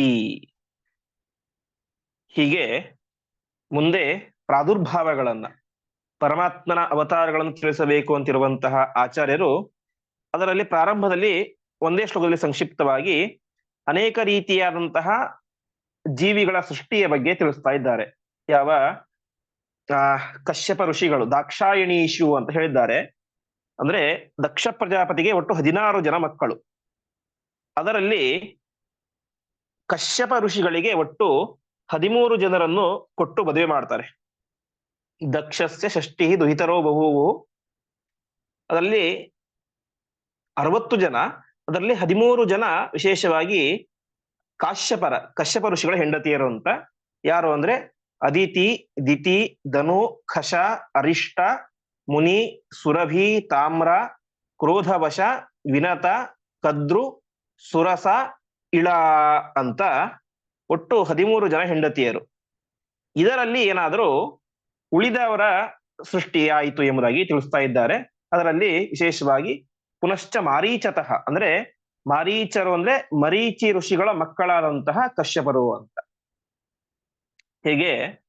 ಹೀಗೆ ಮುಂದೆ ಪ್ರಾದುರ್ಭಾವಗಳನ್ನ, ಪರಮಾತ್ಮನ ಅವತಾರಗಳನ್ನು ತಿಳಿಸಬೇಕು ಅಂತಿರುವಂತಹ ಆಚಾರ್ಯರು ಅದರಲ್ಲಿ ಪ್ರಾರಂಭದಲ್ಲಿ ಒಂದೇ ಶ್ಲೋಕದಲ್ಲಿ ಸಂಕ್ಷಿಪ್ತವಾಗಿ ಅನೇಕ ರೀತಿಯಾದಂತಹ ಜೀವಿಗಳ ಸೃಷ್ಟಿಯ ಬಗ್ಗೆ ತಿಳಿಸ್ತಾ ಇದ್ದಾರೆ. ಯಾವ ಕಶ್ಯಪ ಋಷಿಗಳು ದಾಕ್ಷಾಯಣೀಶು ಅಂತ ಹೇಳಿದ್ದಾರೆ. ಅಂದ್ರೆ ದಕ್ಷ ಪ್ರಜಾಪತಿಗೆ ಒಟ್ಟು ಹದಿನಾರು ಜನ ಮಕ್ಕಳು. ಅದರಲ್ಲಿ ಕಶ್ಯಪ ಋಷಿಗಳಿಗೆ ಒಟ್ಟು ಹದಿಮೂರು ಜನರನ್ನು ಕೊಟ್ಟು ಮದುವೆ ಮಾಡ್ತಾರೆ. ದಕ್ಷಸ್ಯ ಷಷ್ಟಿ ದುಹಿತರೋ ಬಹುವು. ಅದರಲ್ಲಿ ಅರವತ್ತು ಜನ, ಅದರಲ್ಲಿ ಹದಿಮೂರು ಜನ ವಿಶೇಷವಾಗಿ ಕಾಶ್ಯಪರ, ಕಶ್ಯಪ ಋಷಿಗಳ ಹೆಂಡತಿಯರು ಅಂತ. ಯಾರು ಅಂದ್ರೆ ಅದಿತಿ, ದಿತಿ, ಧನು, ಖಶ, ಅರಿಷ್ಟ ಮುನಿ, ಸುರಭಿ, ತಾಮ್ರ, ಕ್ರೋಧವಶ, ವಿನತ, ಕದ್ರು, ಸುರಸ, ಇಳ ಅಂತ ಒಟ್ಟು ಹದಿಮೂರು ಜನ ಹೆಂಡತಿಯರು. ಇದರಲ್ಲಿ ಏನಾದರೂ ಉಳಿದವರ ಸೃಷ್ಟಿಯಾಯಿತು ಎಂಬುದಾಗಿ ತಿಳಿಸ್ತಾ ಇದ್ದಾರೆ. ಅದರಲ್ಲಿ ವಿಶೇಷವಾಗಿ ಪುನಶ್ಚ ಮಾರೀಚತಃ ಅಂದ್ರೆ ಮಾರೀಚರು ಅಂದ್ರೆ ಮರೀಚಿ ಋಷಿಗಳ ಮಕ್ಕಳಾದಂತಹ ಕಶ್ಯಪರು ಅಂತ. ಹೇಗೆ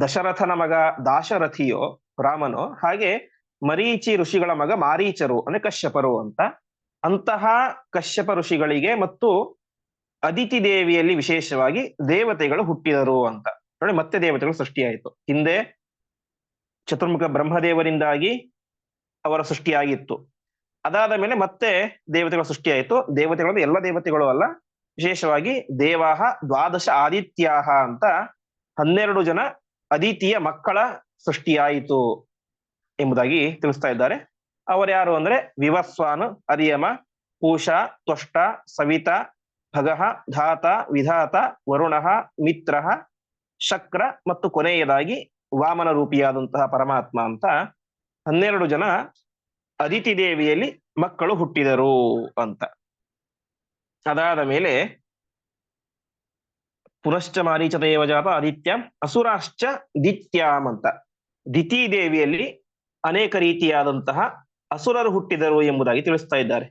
ದಶರಥನ ಮಗ ದಾಶರಥಿಯೋ ರಾಮನು ಹಾಗೆ ಮರೀಚಿ ಋಷಿಗಳ ಮಗ ಮಾರೀಚರು, ಅಂದ್ರೆ ಕಶ್ಯಪರು ಅಂತ. ಅಂತಹ ಕಶ್ಯಪ ಋಷಿಗಳಿಗೆ ಮತ್ತು ಅದಿತಿ ದೇವಿಯಲ್ಲಿ ವಿಶೇಷವಾಗಿ ದೇವತೆಗಳು ಹುಟ್ಟಿದರು ಅಂತ. ನೋಡಿ, ಮತ್ತೆ ದೇವತೆಗಳು ಸೃಷ್ಟಿಯಾಯಿತು. ಹಿಂದೆ ಚತುರ್ಮುಖ ಬ್ರಹ್ಮದೇವರಿಂದಾಗಿ ಅವರ ಸೃಷ್ಟಿಯಾಗಿತ್ತು. ಅದಾದ ಮೇಲೆ ಮತ್ತೆ ದೇವತೆಗಳ ಸೃಷ್ಟಿಯಾಯಿತು. ದೇವತೆಗಳು ಎಲ್ಲ ದೇವತೆಗಳು ಅಲ್ಲ. ವಿಶೇಷವಾಗಿ ದೇವಾಹ ದ್ವಾದಶ ಆದಿತ್ಯಾಹ ಅಂತ ಹನ್ನೆರಡು ಜನ ಅದಿತಿಯ ಮಕ್ಕಳ ಸೃಷ್ಟಿಯಾಯಿತು ಎಂಬುದಾಗಿ ತಿಳಿಸ್ತಾ ಇದ್ದಾರೆ. ಅವರ್ಯಾರು ಅಂದ್ರೆ ವಿವಸ್ವಾನ್, ಅರಿಯಮ, ಪೂಷ, ತ್ವಷ್ಟ, ಸವಿತ ಭಗಃ ಧಾತ, ವಿಧಾತ, ವರುಣ, ಮಿತ್ರ, ಶಕ್ರ ಮತ್ತು ಕೊನೆಯದಾಗಿ ವಾಮನ ರೂಪಿಯಾದಂತಹ ಪರಮಾತ್ಮ ಅಂತ ಹನ್ನೆರಡು ಜನ ಅದಿತಿ ದೇವಿಯಲ್ಲಿ ಮಕ್ಕಳು ಹುಟ್ಟಿದರು ಅಂತ. ಅದಾದ ಮೇಲೆ ಪುನಶ್ಚ ಮಾರೀಚ ದೇವಜಾತ ಆದಿತ್ಯಂ ಅಸುರಾಶ್ಚ ದಿತ್ಯಾಮ್ ಅಂತ. ದಿತಿ ದೇವಿಯಲ್ಲಿ ಅನೇಕ ರೀತಿಯಾದಂತಹ ಅಸುರರು ಹುಟ್ಟಿದರು ಎಂಬುದಾಗಿ ತಿಳಿಸ್ತಾ ಇದ್ದಾರೆ.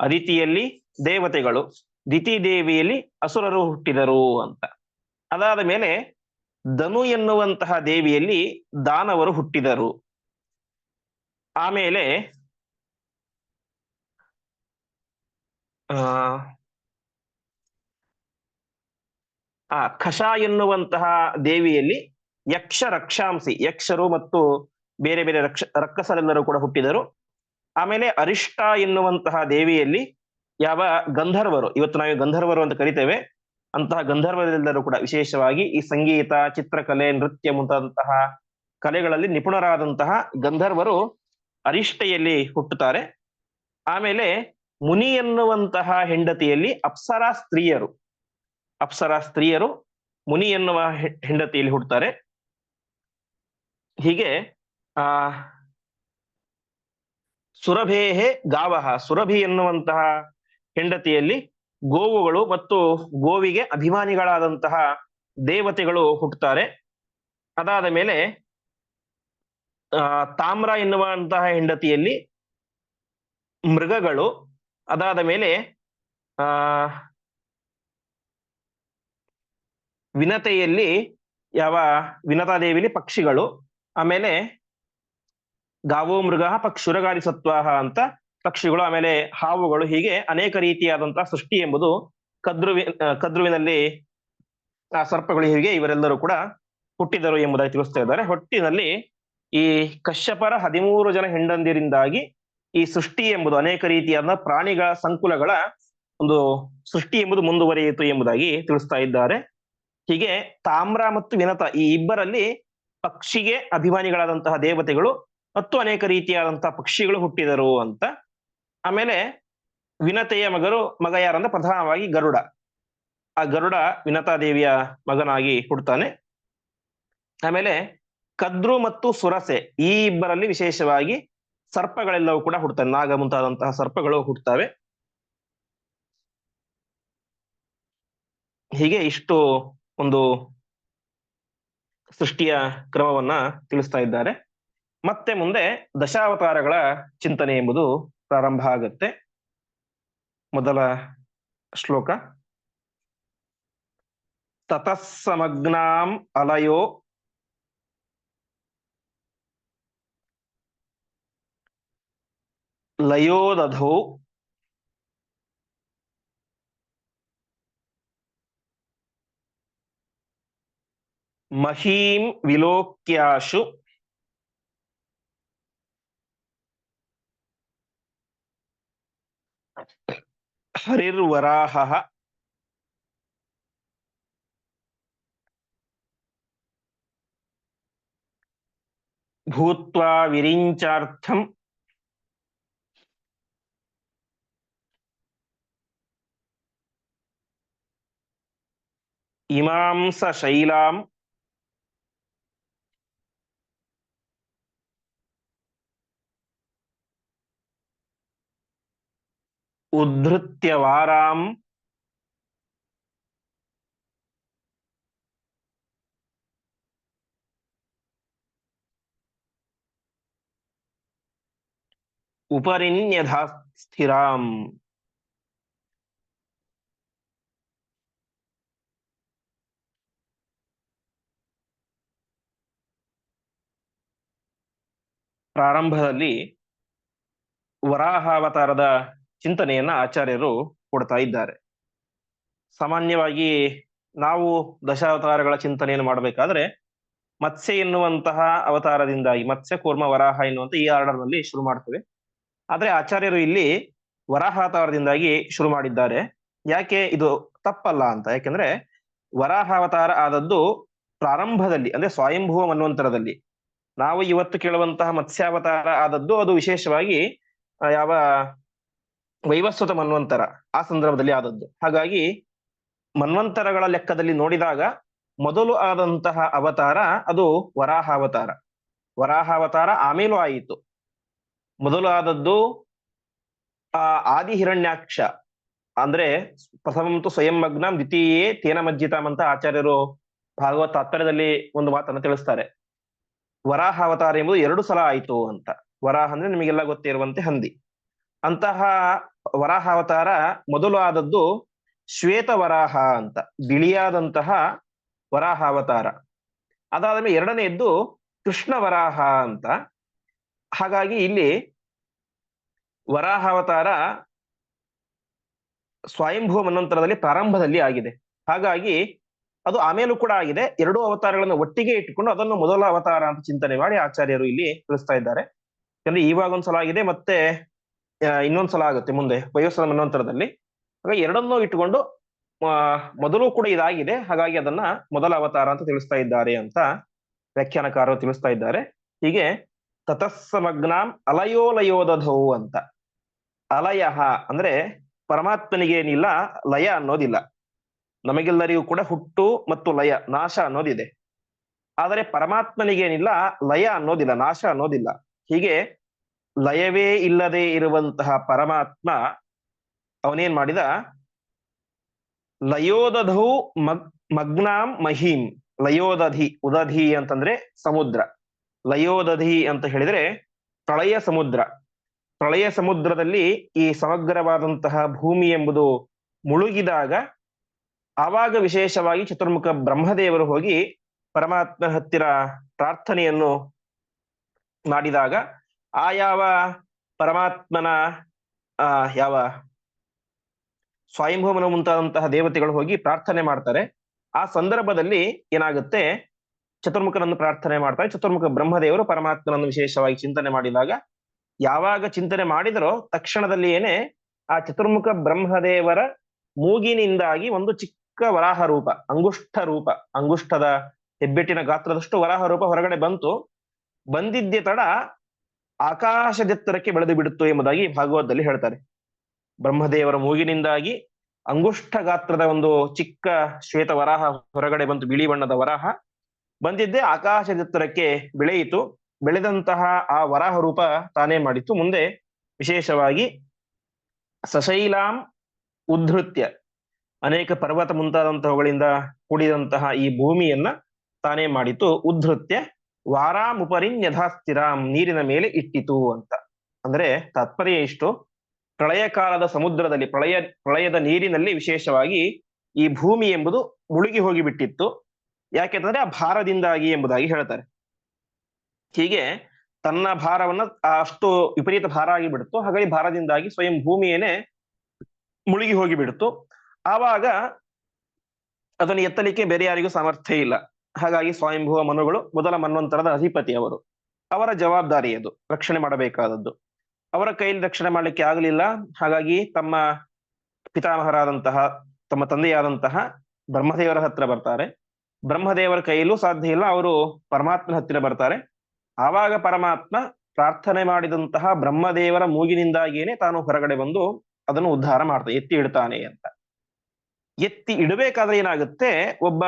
ಅದಿತಿಯಲ್ಲಿ ದೇವತೆಗಳು ದಿತಿ ದೇವಿಯಲ್ಲಿ ಅಸುರರು ಹುಟ್ಟಿದರು ಅಂತ. ಅದಾದ ಮೇಲೆ ಧನು ಎನ್ನುವಂತಹ ದೇವಿಯಲ್ಲಿ ದಾನವರು ಹುಟ್ಟಿದರು. ಆಮೇಲೆ ಆ ಖಶ ಎನ್ನುವಂತಹ ದೇವಿಯಲ್ಲಿ ಯಕ್ಷ ರಕ್ಷಾಂಸಿ, ಯಕ್ಷರು ಮತ್ತು ಬೇರೆ ಬೇರೆ ರಕ್ಷ ರಕ್ಕಸರೆಲ್ಲರೂ ಕೂಡ ಹುಟ್ಟಿದರು. ಆಮೇಲೆ ಅರಿಷ್ಟ ಎನ್ನುವಂತಹ ದೇವಿಯಲ್ಲಿ ಯಾವ ಗಂಧರ್ವರು, ಇವತ್ತು ನಾವು ಗಂಧರ್ವರು ಅಂತ ಕರಿತೇವೆ, ಅಂತಹ ಗಂಧರ್ವರೆಲ್ಲರೂ ಕೂಡ ವಿಶೇಷವಾಗಿ ಈ ಸಂಗೀತ, ಚಿತ್ರಕಲೆ, ನೃತ್ಯ ಮುಂತಾದಂತಹ ಕಲೆಗಳಲ್ಲಿ ನಿಪುಣರಾದಂತಹ ಗಂಧರ್ವರು ಅರಿಷ್ಟೆಯಲ್ಲಿ ಹುಟ್ಟುತ್ತಾರೆ. ಆಮೇಲೆ ಮುನಿ ಎನ್ನುವಂತಹ ಹೆಂಡತಿಯಲ್ಲಿ ಅಪ್ಸರಾ ಸ್ತ್ರೀಯರು. ಅಪ್ಸರಾ ಸ್ತ್ರೀಯರು ಮುನಿ ಎನ್ನುವ ಹೆಂಡತಿಯಲ್ಲಿ ಹುಟ್ಟುತ್ತಾರೆ. ಹೀಗೆ, ಆ, ಸುರಭೇಹೆ ಗಾವಹ. ಸುರಭಿ ಎನ್ನುವಂತಹ ಹೆಂಡತಿಯಲ್ಲಿ ಗೋವುಗಳು ಮತ್ತು ಗೋವಿಗೆ ಅಭಿಮಾನಿಗಳಾದಂತಹ ದೇವತೆಗಳು ಹುಟ್ಟುತ್ತಾರೆ. ಅದಾದ ಮೇಲೆ ತಾಮ್ರ ಎನ್ನುವಂತಹ ಹೆಂಡತಿಯಲ್ಲಿ ಮೃಗಗಳು. ಅದಾದ ಮೇಲೆ, ಆ, ವಿನತೆಯಲ್ಲಿ ಯಾವ, ವಿನತಾದೇವಿಲಿ ಪಕ್ಷಿಗಳು. ಆಮೇಲೆ ಗಾವೋ ಮೃಗ ಪಕ್ಷುರಗಾರಿ ಸತ್ವಾಹ ಅಂತ ಪಕ್ಷಿಗಳು ಆಮೇಲೆ ಹಾವುಗಳು ಹೀಗೆ ಅನೇಕ ರೀತಿಯಾದಂತಹ ಸೃಷ್ಟಿ ಎಂಬುದು ಕದ್ರುವಿ ಕದ್ರುವಿನಲ್ಲಿ ಆ ಸರ್ಪಗಳು ಹೀಗೆ ಇವರೆಲ್ಲರೂ ಕೂಡ ಹುಟ್ಟಿದರು ಎಂಬುದಾಗಿ ತಿಳಿಸ್ತಾ ಇದ್ದಾರೆ. ಹೊಟ್ಟಿನಲ್ಲಿ ಈ ಕಶ್ಯಪರ ಹದಿಮೂರು ಜನ ಹೆಂಡಂದಿರಿಂದಾಗಿ ಈ ಸೃಷ್ಟಿ ಎಂಬುದು ಅನೇಕ ರೀತಿಯಾದ ಪ್ರಾಣಿಗಳ ಸಂಕುಲಗಳ ಒಂದು ಸೃಷ್ಟಿ ಎಂಬುದು ಮುಂದುವರಿಯಿತು ಎಂಬುದಾಗಿ ತಿಳಿಸ್ತಾ ಇದ್ದಾರೆ. ಹೀಗೆ ತಾಮ್ರ ಮತ್ತು ವಿನತ ಈ ಇಬ್ಬರಲ್ಲಿ ಪಕ್ಷಿಗೆ ಅಭಿಮಾನಿಗಳಾದಂತಹ ದೇವತೆಗಳು ಮತ್ತು ಅನೇಕ ರೀತಿಯಾದಂತಹ ಪಕ್ಷಿಗಳು ಹುಟ್ಟಿದರು ಅಂತ. ಆಮೇಲೆ ವಿನತೆಯ ಮಗರು, ಮಗ ಯಾರಂದ್ರೆ ಪ್ರಧಾನವಾಗಿ ಗರುಡ. ಆ ಗರುಡ ವಿನತಾದೇವಿಯ ಮಗನಾಗಿ ಹುಡ್ತಾನೆ. ಆಮೇಲೆ ಕದ್ರು ಮತ್ತು ಸುರಸೆ ಈ ಇಬ್ಬರಲ್ಲಿ ವಿಶೇಷವಾಗಿ ಸರ್ಪಗಳೆಲ್ಲವೂ ಕೂಡ ಹುಡ್ತಾನೆ. ನಾಗ ಮುಂತಾದಂತಹ ಸರ್ಪಗಳು ಹುಡ್ತವೆ. ಹೀಗೆ ಇಷ್ಟು ಒಂದು ಸೃಷ್ಟಿಯ ಕ್ರಮವನ್ನ ತಿಳಿಸ್ತಾ ಇದ್ದಾರೆ. ಮತ್ತೆ ಮುಂದೆ ದಶಾವತಾರಗಳ ಚಿಂತನೆ ಎಂಬುದು ಪ್ರಾರಂಭ ಆಗುತ್ತೆ. ಮೊದಲ ಶ್ಲೋಕ. ತತಸ್ಸಮಗ್ನಾಂ ಅಲಯೋ. ಲಯೋದಧೌ महीम विलोक्याशु हरिर्वराह भूत्वा विरिंचार्थम इमां सशैलाम् ಉದ್ಧೃತ್ಯ ವಾರಾಂ. ಸ್ಥಿರಾಂ ಪ್ರಾರಂಭದಲ್ಲಿ ವರಾಹಾವತಾರದ ಚಿಂತನೆಯನ್ನ ಆಚಾರ್ಯರು ಕೊಡ್ತಾ ಇದ್ದಾರೆ. ಸಾಮಾನ್ಯವಾಗಿ ನಾವು ದಶಾವತಾರಗಳ ಚಿಂತನೆಯನ್ನು ಮಾಡಬೇಕಾದ್ರೆ ಮತ್ಸ್ಯ ಎನ್ನುವಂತಹ ಅವತಾರದಿಂದಾಗಿ, ಮತ್ಸ್ಯ, ಕೂರ್ಮ, ವರಾಹ ಎನ್ನುವಂತ ಈ ಆರ್ಡರ್ನಲ್ಲಿ ಶುರು ಮಾಡ್ತೇವೆ. ಆದ್ರೆ ಆಚಾರ್ಯರು ಇಲ್ಲಿ ವರಾಹ ಅವತಾರದಿಂದಾಗಿ ಶುರು ಮಾಡಿದ್ದಾರೆ. ಯಾಕೆ? ಇದು ತಪ್ಪಲ್ಲ ಅಂತ. ಯಾಕೆಂದ್ರೆ ವರಾಹ ಅವತಾರ ಆದದ್ದು ಪ್ರಾರಂಭದಲ್ಲಿ, ಅಂದ್ರೆ ಸ್ವಯಂಭುವ ಮನ್ವಂತರದಲ್ಲಿ ನಾವು ಇವತ್ತು ಕೇಳುವಂತಹ ಮತ್ಸ್ಯಾವತಾರ ಆದದ್ದು ಅದು ವಿಶೇಷವಾಗಿ ಯಾವ ವೈವಸ್ವತ ಮನ್ವಂತರ ಆ ಸಂದರ್ಭದಲ್ಲಿ ಆದದ್ದು. ಹಾಗಾಗಿ ಮನ್ವಂತರಗಳ ಲೆಕ್ಕದಲ್ಲಿ ನೋಡಿದಾಗ ಮೊದಲು ಆದಂತಹ ಅವತಾರ ಅದು ವರಾಹಾವತಾರ. ವರಾಹಾವತಾರ ಆಮೇಲೂ ಆಯಿತು. ಮೊದಲು ಆದದ್ದು, ಆ ಆದಿ ಹಿರಣ್ಯಾಕ್ಷ ಅಂದ್ರೆ ಪ್ರಥಮಂತೂ ಸ್ವಯಂ ಮಗ್ನಂ ದ್ವಿತೀಯೇ ತೇನ ಮಜ್ಜಿತಾಮ್ ಅಂತ ಆಚಾರ್ಯರು ಭಾಗವತ್ ತಾತ್ಪರ್ಯದಲ್ಲಿ ಒಂದು ಮಾತನ್ನು ತಿಳಿಸ್ತಾರೆ. ವರಾಹ ಅವತಾರ ಎಂಬುದು ಎರಡು ಸಲ ಆಯಿತು ಅಂತ. ವರಾಹ ಅಂದ್ರೆ ನಿಮಗೆಲ್ಲ ಗೊತ್ತಿರುವಂತೆ ಹಂದಿ. ಅಂತಹ ವರಾಹ ಅವತಾರ ಮೊದಲು ಆದದ್ದು ಶ್ವೇತ ವರಾಹ ಅಂತ, ಬಿಳಿಯಾದಂತಹ ವರಾಹ ಅವತಾರ ಅದಾದ ಮೇಲೆ ಎರಡನೆಯದ್ದು ಕೃಷ್ಣ ವರಾಹ ಅಂತ. ಹಾಗಾಗಿ ಇಲ್ಲಿ ವರಾಹ ಅವತಾರ ಸ್ವಯಂಭೂ ಮನ್ವಂತರದಲ್ಲಿ ಪ್ರಾರಂಭದಲ್ಲಿ ಆಗಿದೆ. ಹಾಗಾಗಿ ಅದು ಆಮೇಲೂ ಕೂಡ ಆಗಿದೆ. ಎರಡೂ ಅವತಾರಗಳನ್ನು ಒಟ್ಟಿಗೆ ಇಟ್ಟುಕೊಂಡು ಅದನ್ನು ಮೊದಲ ಅವತಾರ ಅಂತ ಚಿಂತನೆ ಮಾಡಿ ಆಚಾರ್ಯರು ಇಲ್ಲಿ ತಿಳಿಸ್ತಾ ಇದ್ದಾರೆ. ಯಾಕಂದ್ರೆ ಇವಾಗ ಒಂದ್ಸಲ ಆಗಿದೆ, ಮತ್ತೆ ಇನ್ನೊಂದ್ಸಲ ಆಗುತ್ತೆ ಮುಂದೆ ವಯೋಸ್ಸಲ ಮನ್ವಂತರದಲ್ಲಿ ಹಾಗಾಗಿ ಎರಡನ್ನೂ ಇಟ್ಟುಕೊಂಡು ಆ, ಮೊದಲು ಕೂಡ ಇದಾಗಿದೆ. ಹಾಗಾಗಿ ಅದನ್ನ ಮೊದಲ ಅವತಾರ ಅಂತ ತಿಳಿಸ್ತಾ ಇದ್ದಾರೆ ಅಂತ ವ್ಯಾಖ್ಯಾನಕಾರರು ತಿಳಿಸ್ತಾ ಇದ್ದಾರೆ. ಹೀಗೆ ತತಸ್ಸಮಗ್ನಾಂ ಅಲಯೋಲಯೋದಧೌ ಅಂತ. ಅಲಯಃ ಅಂದ್ರೆ ಪರಮಾತ್ಮನಿಗೇನಿಲ್ಲ ಲಯ ಅನ್ನೋದಿಲ್ಲ. ನಮಗೆಲ್ಲರಿಗೂ ಕೂಡ ಹುಟ್ಟು ಮತ್ತು ಲಯ ನಾಶ ಅನ್ನೋದಿದೆ. ಆದರೆ ಪರಮಾತ್ಮನಿಗೇನಿಲ್ಲ ಲಯ ಅನ್ನೋದಿಲ್ಲ ನಾಶ ಅನ್ನೋದಿಲ್ಲ. ಹೀಗೆ ಲಯವೇ ಇಲ್ಲದೆ ಇರುವಂತಹ ಪರಮಾತ್ಮ ಅವನೇನ್ ಮಾಡಿದ? ಲಯೋದಧೌ ಮಗ್, ಮಗ್ನಾಂ ಮಹೀಂ. ಲಯೋದಧಿ, ಉದಧಿ ಅಂತಂದ್ರೆ ಸಮುದ್ರ. ಲಯೋದಧಿ ಅಂತ ಹೇಳಿದ್ರೆ ಪ್ರಳಯ ಸಮುದ್ರ. ಪ್ರಳಯ ಸಮುದ್ರದಲ್ಲಿ ಈ ಸಮಗ್ರವಾದಂತಹ ಭೂಮಿ ಎಂಬುದು ಮುಳುಗಿದಾಗ ಆವಾಗ ವಿಶೇಷವಾಗಿ ಚತುರ್ಮುಖ ಬ್ರಹ್ಮದೇವರು ಹೋಗಿ ಪರಮಾತ್ಮ ಹತ್ತಿರ ಪ್ರಾರ್ಥನೆಯನ್ನು ಮಾಡಿದಾಗ ಆ ಯಾವ ಪರಮಾತ್ಮನ, ಆ, ಯಾವ ಸ್ವಯಂಭೂಮನ ಮುಂತಾದಂತಹ ದೇವತೆಗಳು ಹೋಗಿ ಪ್ರಾರ್ಥನೆ ಮಾಡ್ತಾರೆ. ಆ ಸಂದರ್ಭದಲ್ಲಿ ಏನಾಗುತ್ತೆ? ಚತುರ್ಮುಖನನ್ನು ಪ್ರಾರ್ಥನೆ ಮಾಡ್ತಾರೆ. ಚತುರ್ಮುಖ ಬ್ರಹ್ಮದೇವರು ಪರಮಾತ್ಮನನ್ನು ವಿಶೇಷವಾಗಿ ಚಿಂತನೆ ಮಾಡಿದಾಗ, ಯಾವಾಗ ಚಿಂತನೆ ಮಾಡಿದರೋ ತಕ್ಷಣದಲ್ಲಿ ಏನೇ ಆ ಚತುರ್ಮುಖ ಬ್ರಹ್ಮದೇವರ ಮೂಗಿನಿಂದಾಗಿ ಒಂದು ಚಿಕ್ಕ ವರಾಹ ರೂಪ, ಅಂಗುಷ್ಠ ರೂಪ, ಅಂಗುಷ್ಠದ ಹೆಬ್ಬೆಟ್ಟಿನ ಗಾತ್ರದಷ್ಟು ವರಾಹ ರೂಪ ಹೊರಗಡೆ ಬಂತು. ಬಂದಿದ್ದೆ ತಡ ಆಕಾಶದೆತ್ತರಕ್ಕೆ ಬೆಳೆದು ಬಿಡುತ್ತು ಎಂಬುದಾಗಿ ಭಾಗವತದಲ್ಲಿ ಹೇಳ್ತಾರೆ. ಬ್ರಹ್ಮದೇವರ ಮೂಗಿನಿಂದಾಗಿ ಅಂಗುಷ್ಠ ಗಾತ್ರದ ಒಂದು ಚಿಕ್ಕ ಶ್ವೇತ ವರಾಹ ಹೊರಗಡೆ ಬಂತು, ಬಿಳಿ ಬಣ್ಣದ ವರಾಹ. ಬಂದಿದ್ದೆ ಆಕಾಶದೆತ್ತರಕ್ಕೆ ಬೆಳೆಯಿತು. ಬೆಳೆದಂತಹ ಆ ವರಾಹ ರೂಪ ತಾನೇ ಮಾಡಿತ್ತು. ಮುಂದೆ ವಿಶೇಷವಾಗಿ ಸಶೈಲಾಂ ಉದ್ಧೃತ್ಯ. ಅನೇಕ ಪರ್ವತ ಮುಂತಾದಂತಹವುಗಳಿಂದ ಕೂಡಿದಂತಹ ಈ ಭೂಮಿಯನ್ನ ತಾನೇ ಮಾಡಿತು ಉದ್ಧೃತ್ಯ. ವಾರಾಮುಪರಿನ್ ಯಥಾಸ್ಥಿರಾಂ ನೀರಿನ ಮೇಲೆ ಇಟ್ಟಿತು ಅಂತ. ಅಂದ್ರೆ ತಾತ್ಪರ್ಯ ಇಷ್ಟು? ಪ್ರಳಯ ಕಾಲದ ಸಮುದ್ರದಲ್ಲಿ, ಪ್ರಳಯ, ಪ್ರಳಯದ ನೀರಿನಲ್ಲಿ ವಿಶೇಷವಾಗಿ ಈ ಭೂಮಿ ಎಂಬುದು ಮುಳುಗಿ ಹೋಗಿ ಬಿಟ್ಟಿತ್ತು ಯಾಕೆಂತಂದ್ರೆ ಆ ಭಾರದಿಂದಾಗಿ ಎಂಬುದಾಗಿ ಹೇಳ್ತಾರೆ. ಹೀಗೆ ತನ್ನ ಭಾರವನ್ನ ಅಷ್ಟು ವಿಪರೀತ ಭಾರ ಆಗಿ ಬಿಡ್ತು ಹಾಗಾಗಿ ಭಾರದಿಂದಾಗಿ ಸ್ವಯಂ ಭೂಮಿಯೇನೆ ಮುಳುಗಿ ಹೋಗಿ ಬಿಡ್ತು ಆವಾಗ ಅದನ್ನು ಎತ್ತಲಿಕ್ಕೆ ಬೇರೆ ಯಾರಿಗೂ ಸಾಮರ್ಥ್ಯ ಇಲ್ಲ. ಹಾಗಾಗಿ ಸ್ವಯಂಭುವ ಮನುಗಳು ಮೊದಲ ಮನ್ವಂತರದ ಅಧಿಪತಿ ಅವರು ಅವರ ಜವಾಬ್ದಾರಿ ಅದು, ರಕ್ಷಣೆ ಮಾಡಬೇಕಾದದ್ದು. ಅವರ ಕೈಯಲ್ಲಿ ರಕ್ಷಣೆ ಮಾಡಲಿಕ್ಕೆ ಆಗಲಿಲ್ಲ, ಹಾಗಾಗಿ ತಮ್ಮ ಪಿತಾಮಹರಾದಂತಹ, ತಮ್ಮ ತಂದೆಯಾದಂತಹ ಬ್ರಹ್ಮದೇವರ ಹತ್ರ ಬರ್ತಾರೆ. ಬ್ರಹ್ಮದೇವರ ಕೈಯಲ್ಲೂ ಸಾಧ್ಯ ಇಲ್ಲ, ಅವರು ಪರಮಾತ್ಮನ ಹತ್ತಿರ ಬರ್ತಾರೆ. ಆವಾಗ ಪರಮಾತ್ಮ ಪ್ರಾರ್ಥನೆ ಮಾಡಿದಂತಹ ಬ್ರಹ್ಮದೇವರ ಮೂಗಿನಿಂದಾಗಿಯೇ ತಾನು ಹೊರಗಡೆ ಬಂದು ಅದನ್ನು ಉದ್ಧಾರ ಮಾಡ್ತಾನೆ ಎತ್ತಿ ಇಡ್ತಾನೆ ಅಂತ. ಎತ್ತಿ ಇಡಬೇಕಾದ್ರೆ ಏನಾಗುತ್ತೆ, ಒಬ್ಬ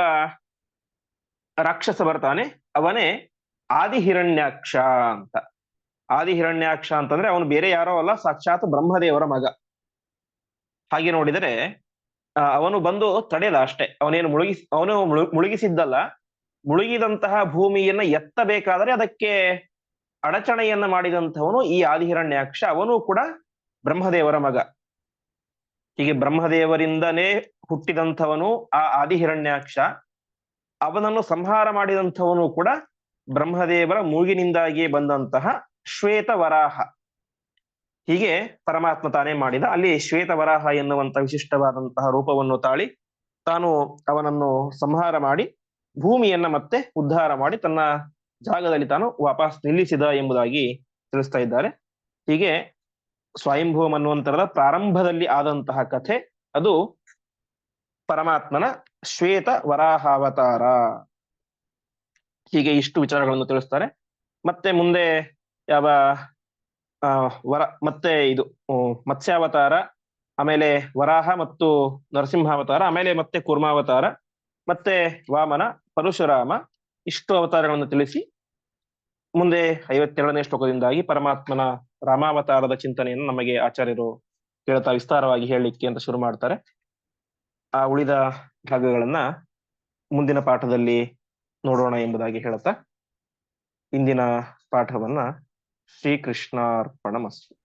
ರಾಕ್ಷಸ ಬರ್ತಾನೆ, ಅವನೇ ಆದಿಹಿರಣ್ಯಾಕ್ಷ ಅಂತ. ಆದಿಹಿರಣ್ಯಾಕ್ಷ ಅಂತಂದ್ರೆ ಅವನು ಬೇರೆ ಯಾರೋ ಅಲ್ಲ, ಸಾಕ್ಷಾತ್ ಬ್ರಹ್ಮದೇವರ ಮಗ. ಹಾಗೆ ನೋಡಿದರೆ ಅವನು ಬಂದು ತಡೆಯಲ್ಲ ಅಷ್ಟೇ. ಅವನೇನು ಮುಳುಗಿಸ್ ಅವನು ಮುಳುಗಿಸಿದ್ದಲ್ಲ. ಮುಳುಗಿದಂತಹ ಭೂಮಿಯನ್ನ ಎತ್ತಬೇಕಾದರೆ ಅದಕ್ಕೆ ಅಡಚಣೆಯನ್ನ ಮಾಡಿದಂಥವನು ಈ ಆದಿಹಿರಣ್ಯಾಕ್ಷ. ಅವನು ಕೂಡ ಬ್ರಹ್ಮದೇವರ ಮಗ. ಹೀಗೆ ಬ್ರಹ್ಮದೇವರಿಂದನೇ ಹುಟ್ಟಿದಂಥವನು ಆ ಆದಿಹಿರಣ್ಯಾಕ್ಷ. ಅವನನ್ನು ಸಂಹಾರ ಮಾಡಿದಂಥವನು ಕೂಡ ಬ್ರಹ್ಮದೇವರ ಮೂಗಿನಿಂದಾಗಿಯೇ ಬಂದಂತಹ ಶ್ವೇತ ವರಾಹ ಹೀಗೆ ಪರಮಾತ್ಮ ತಾನೇ ಮಾಡಿದ. ಅಲ್ಲಿ ಶ್ವೇತ ವರಾಹ ಎನ್ನುವಂತ ವಿಶಿಷ್ಟವಾದಂತಹ ರೂಪವನ್ನು ತಾಳಿ ತಾನು ಅವನನ್ನು ಸಂಹಾರ ಮಾಡಿ ಭೂಮಿಯನ್ನ ಮತ್ತೆ ಉದ್ಧಾರ ಮಾಡಿ ತನ್ನ ಜಾಗದಲ್ಲಿ ತಾನು ವಾಪಸ್ ನಿಲ್ಲಿಸಿದ ಎಂಬುದಾಗಿ ತಿಳಿಸ್ತಾ ಇದ್ದಾರೆ. ಹೀಗೆ ಸ್ವಯಂಭೂಮ್ ಅನ್ನುವಂತರದ ಪ್ರಾರಂಭದಲ್ಲಿ ಆದಂತಹ ಕಥೆ ಅದು ಪರಮಾತ್ಮನ ಶ್ವೇತ ವರಾಹಾವತಾರ. ಹೀಗೆ ಇಷ್ಟು ವಿಚಾರಗಳನ್ನು ತಿಳಿಸ್ತಾರೆ. ಮತ್ತೆ ಮುಂದೆ ಯಾವ ವರ, ಮತ್ತೆ ಇದು ಮತ್ಸ್ಯಾವತಾರ, ಆಮೇಲೆ ವರಾಹ ಮತ್ತು ನರಸಿಂಹಾವತಾರ, ಆಮೇಲೆ ಮತ್ತೆ ಕುರ್ಮಾವತಾರ, ಮತ್ತೆ ವಾಮನ, ಪರಶುರಾಮ, ಇಷ್ಟು ಅವತಾರಗಳನ್ನು ತಿಳಿಸಿ, ಮುಂದೆ ಐವತ್ತೆರಡನೇ ಶ್ಲೋಕದಿಂದಾಗಿ ಪರಮಾತ್ಮನ ರಾಮಾವತಾರದ ಚಿಂತನೆಯನ್ನು ನಮಗೆ ಆಚಾರ್ಯರು ಹೇಳ್ತಾ ವಿಸ್ತಾರವಾಗಿ ಹೇಳಲಿಕ್ಕೆ ಅಂತ ಶುರು ಮಾಡ್ತಾರೆ. ಆ ಉಳಿದ ಭಾಗಗಳನ್ನ ಮುಂದಿನ ಪಾಠದಲ್ಲಿ ನೋಡೋಣ ಎಂಬುದಾಗಿ ಹೇಳುತ್ತಾ ಇಂದಿನ ಪಾಠವನ್ನ ಶ್ರೀಕೃಷ್ಣಾರ್ಪಣಮಸ್ತು.